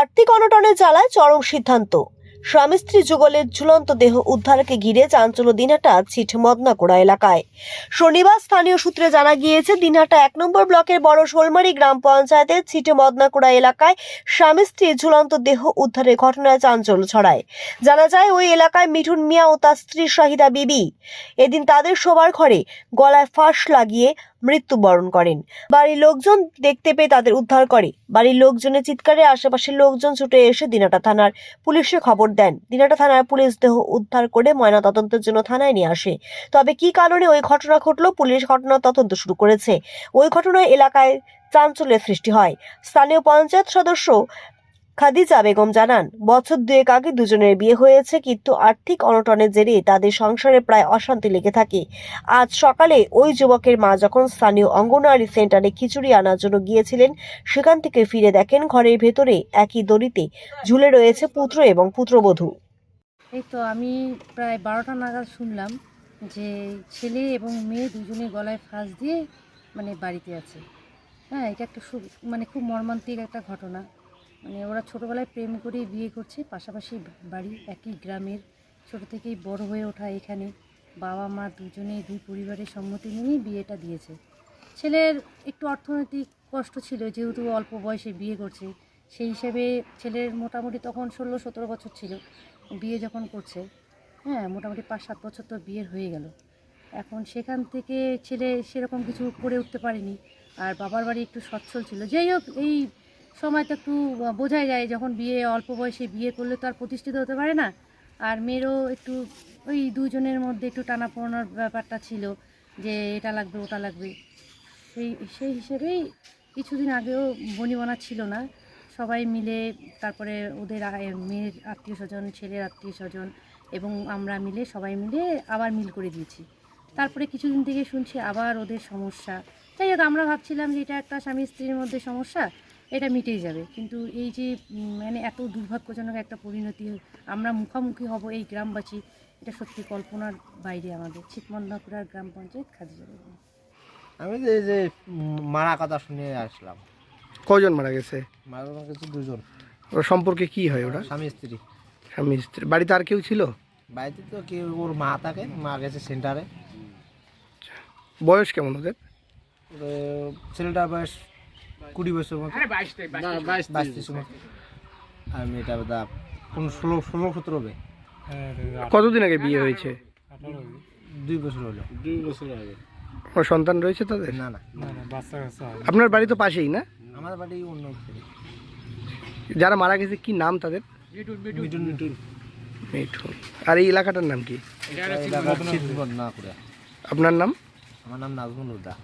আর্থিক অনটনে চালায় চরম সিদ্ধান্ত। স্বামী স্ত্রী যুগলের ঝুলন্ত দেহ উদ্ধারকে ঘিরে চাঞ্চল্য দিনহাটা ছিট মদনাকুড়া এলাকায়। শনিবার স্থানীয় সূত্রে জানা গিয়েছে, দিনহাটা এক নম্বর ব্লকের বড় শোলমারি গ্রাম পঞ্চায়েতের ছিটে মদনাকুড়া এলাকায় স্বামী স্ত্রীর ঝুলন্ত দেহ উদ্ধারের ঘটনায় চাঞ্চল্য ছড়ায়। জানা যায়, ওই এলাকায় মিঠুন মিয়া ও তার স্ত্রী শাহিদা বিবি। এদিন তাদের শোবার ঘরে গলায় ফাঁস লাগিয়ে মৃত্যুবরণ করেন। বাড়ির লোকজন দেখতে পেয়ে তাদের উদ্ধার করে। বাড়ির লোকজনের চিৎকারে আশেপাশের লোকজন ছুটে এসে দিনাটা থানার পুলিশে খবর দেন। দিনাটা থানার পুলিশ দেহ উদ্ধার করে ময়নাতদন্তের জন্য থানায় নিয়ে আসে। তবে কি কারণে ওই ঘটনা ঘটলো? পুলিশ ঘটনার তদন্ত শুরু করেছে। ওই ঘটনায় এলাকায় চাঞ্চল্যের সৃষ্টি হয়। স্থানীয় পঞ্চায়েত সদস্য খাদিজা বেগম জানান, বছর দুয়েক আগে দুজনের বিয়ে হয়েছে, কিন্তু আর্থিক অনটনের জেরে তাদের সংসারে প্রায় অশান্তি লেগে থাকে। আজ সকালে ওই যুবকের মা যখন স্থানীয় অঙ্গনওয়াড়ি সেন্টারে খিচুড়ি আনার জন্য গিয়েছিলেন, সেখান থেকে ফিরে দেখেন ঘরের ভেতরে একই দড়িতে ঝুলে রয়েছে পুত্র এবং পুত্রবধূ। এই তো আমি প্রায় বারোটা নাগাদ শুনলাম যে ছেলে এবং মেয়ে দুজনে গলায় ফাঁস দিয়ে মানে বাড়িতে আছে। হ্যাঁ এটা একটা মানে খুব মর্মান্তিক একটা ঘটনা। মানে ওরা ছোটোবেলায় প্রেম করে বিয়ে করছে, পাশাপাশি বাড়ি একই গ্রামের। ছোটো থেকেই বড় হয়ে ওঠা এখানে। বাবা, মা দুজনেই দুই পরিবারের সম্মতি নিয়েই বিয়েটা দিয়েছে। ছেলের একটু অর্থনৈতিক কষ্ট ছিল, যেহেতু অল্প বয়সে বিয়ে করছে। সেই হিসেবে ছেলের মোটামুটি তখন ষোলো, সতেরো বছর ছিল। বিয়ে যখন করছে হ্যাঁ মোটামুটি পাঁচ, সাত বছর তো বিয়ের হয়ে গেল। এখন সেখান থেকে ছেলে সেরকম কিছু করে উঠতে পারেনি। আর বাবার বাড়ি একটু সচ্ছল ছিল। যাই হোক, এই সময়টা একটু বোঝাই যায় যখন বিয়ে, অল্প বয়সে বিয়ে করলে তো আর প্রতিষ্ঠিত হতে পারে না। আর মেয়েরও একটু, ওই দুজনের মধ্যে একটু টানাপোড়ানোর ব্যাপারটা ছিল যে এটা লাগবে, ওটা লাগবে। সেই সেই হিসেবেই কিছুদিন আগেও বনিবনা ছিল না। সবাই মিলে তারপরে ওদের মেয়ের আত্মীয় স্বজন, ছেলের আত্মীয় স্বজন এবং আমরা মিলে, সবাই মিলে আবার মিল করে দিয়েছি। তারপরে কিছুদিন থেকে শুনছি আবার ওদের সমস্যা। যাই হোক, আমরা ভাবছিলাম যে এটা একটা স্বামী স্ত্রীর মধ্যে সমস্যা। এটা মিটেই যাবে। কিন্তু এই যে মানে এত দুর্ভাগ্যজনক একটা পরিণতি আমরা মুখোমুখি হব এই গ্রামবাসী এটা সত্যি কল্পনার বাইরে আমাদের। ছিটমন্দাপুরার গ্রাম পঞ্চায়েত খাদিজা বেগম। আমি যে এই যে মারা কথা শুনে আসলাম। কজন মারা গেছে? মারা গেছে দুজন। ওর সম্পর্কে কি হয় ওরা স্বামী স্ত্রী। স্বামী স্ত্রী। বাড়িতে আর কেউ ছিল? বাড়িতে তো কেউ ওর মা থাকে মা গেছে সেন্টারে। বয়স কেমন ওদের ছেলেটার বয়স কুড়ি বছর মতো। বাইশ তেইশ মতো আর মেয়েটা দা পনেরো ষোলো ষোলো সতেরো হবে। কতদিন আগে বিয়ে হয়েছে? দুই বছর হলো। দুই বছর আগে। ওর সন্তান রয়েছে তাদের? না না। আপনার বাড়ি তো পাশেই না? আমার বাড়ি অন্য যারা মারা গেছে কি নাম তাদের? মিঠুন মিঠুন। মিঠুন আর এই এলাকাটার নাম কি? না করে আপনার নাম? আমার নাম নাজমুল হুদা।